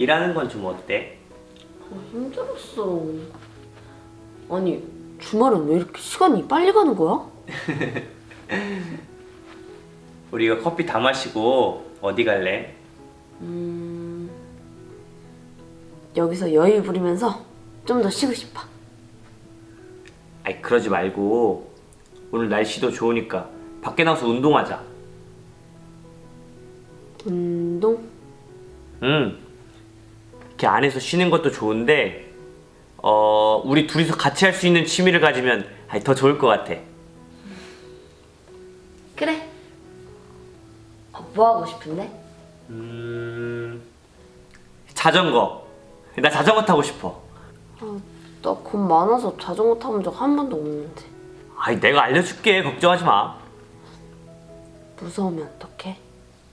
일하는 건 좀 어때? 힘들었어. 아니 주말은 왜 이렇게 시간이 빨리 가는 거야? 우리가 커피 다 마시고 어디 갈래? 음 여기서 여유 부리면서 좀 더 쉬고 싶어. 아이 그러지 말고 오늘 날씨도 좋으니까 밖에 나가서 운동하자. 운동? 응. 이렇게 안에서 쉬는 것도 좋은데 어 우리 둘이서 같이 할 수 있는 취미를 가지면 아이, 더 좋을 것 같아. 그래. 어, 뭐 하고 싶은데? 음 자전거. 나 자전거 타고 싶어. 나 돈 많아서 자전거 타본 적 한 번도 없는데 아이 내가 알려줄게 걱정하지 마. 무서우면 어떡해?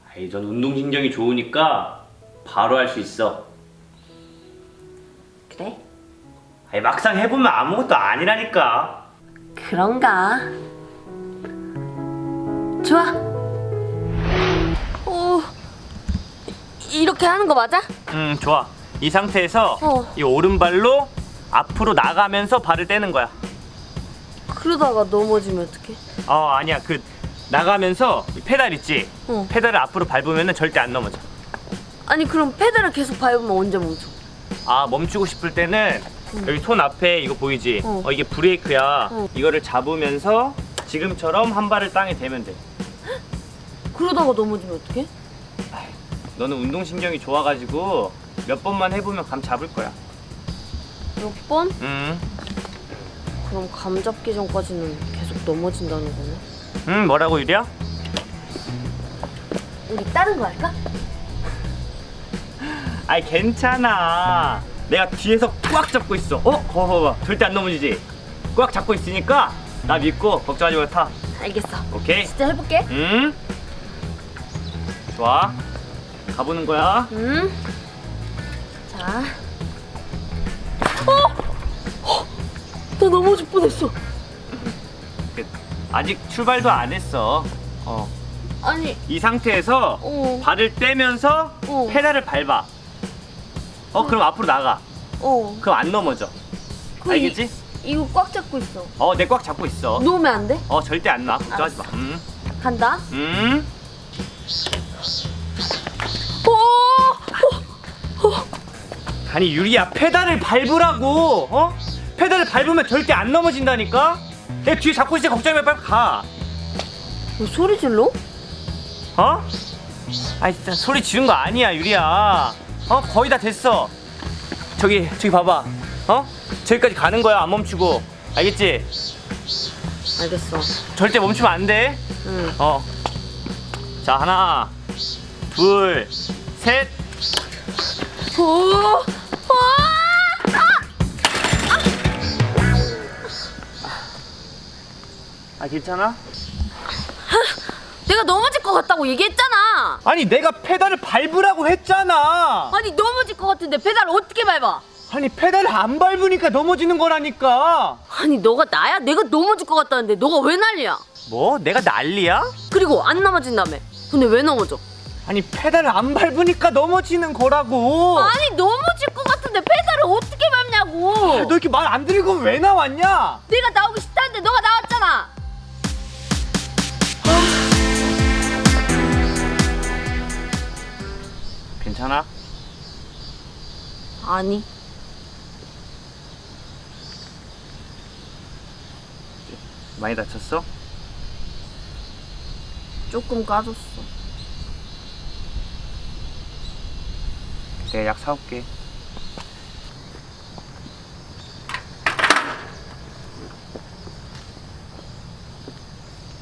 아이 전 운동신경이 좋으니까 바로 할 수 있어. 그래? 아이 막상 해보면 아무것도 아니라니까. 그런가? 좋아. 오, 이렇게 하는 거 맞아? 음 좋아. 이 상태에서 어. 이 오른발로 앞으로 나가면서 발을 떼는 거야. 그러다가 넘어지면 어떡해? 어 아니야 그 나가면서 이 페달 있지. 어. 페달을 앞으로 밟으면 절대 안 넘어져. 아니 그럼 페달을 계속 밟으면 언제 멈춰? 아 멈추고 싶을 때는 여기 손 앞에 이거 보이지? 어. 어, 이게 브레이크야. 어. 이거를 잡으면서 지금처럼 한 발을 땅에 대면 돼. 그러다가 넘어지면 어떡해? 너는 운동신경이 좋아가지고 몇 번만 해보면 감 잡을 거야. 몇 번? 음, 그럼 감 잡기 전까지는 계속 넘어진다는 거네. 음 뭐라고 유리야? 우리 다른 거 할까? 아이 괜찮아. 내가 뒤에서 꽉 잡고 있어. 어? 거봐 봐봐. 절대 안 넘어지지. 꽉 잡고 있으니까 나 믿고 걱정하지 말고 타. 알겠어. 오케이? 진짜 해볼게. 음. 좋아. 가보는 거야. 음. 자. 어! 어! 나 넘어질 뻔했어. 그, 아직 출발도 안 했어. 어. 아니, 이 상태에서 어. 발을 떼면서 어. 페달을 밟아. 어, 그럼 앞으로 나가. 어. 그럼 안 넘어져. 그 알겠지? 이, 이거 꽉 잡고 있어. 어, 내 꽉 잡고 있어. 놓으면 안 돼? 어, 절대 안 나. 걱정하지 마. 음. 간다. 음. 오! 아니, 유리야, 페달을 밟으라고. 어? 페달을 밟으면 절대 안 넘어진다니까? 내 뒤에 잡고 있으니 걱정이 말 빨리 가. 왜 소리 질러? 어? 아이 진짜 소리 지른 거 아니야 유리야 어? 거의 다 됐어. 저기 저기 봐봐. 어? 저기까지 가는 거야 안 멈추고. 알겠지? 알겠어. 절대 멈추면 안돼어자 응. 하나 둘 셋. 오! 오! 아 괜찮아! 내가 넘어질 것 같다고 얘기했잖아. 아니 내가 페달을 밟으라고 했잖아 아니 넘어질 것 같은데 페달 어떻게 밟아? 아니 페달을 안 밟으니까 넘어지는 거라니까 아니 너가 나야? 내가 넘어질 것 같다는데 너가 왜 난리야? 뭐 내가 난리야 그리고 안 넘어진다며. 근데 왜 넘어져? 아니 페달을 안 밟으니까 넘어지는 거라고 아니 넘어질 것 같은데 페달을 어떻게 밟냐고. 너 이렇게 말 안 들으고 왜 나왔냐 내가 나오기 싫다는데 너가 나왔 괜찮아? 아니. 많이 다쳤어? 조금 까졌어. 내가 약 사올게.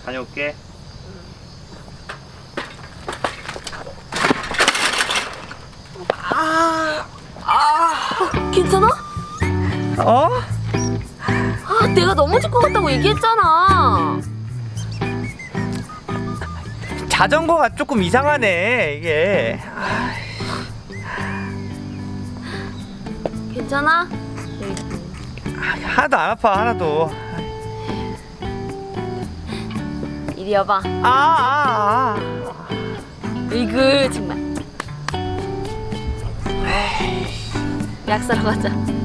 다녀올게. 괜찮아? 어? 아, 내가 넘어질 것 같다고 얘기했잖아. 자전거가 조금 이상하네 이게. 괜찮아? 하나도 안 아파 하나도. 이리 와봐. 아, 아, 아. 이그 정말. 약 사러 가자.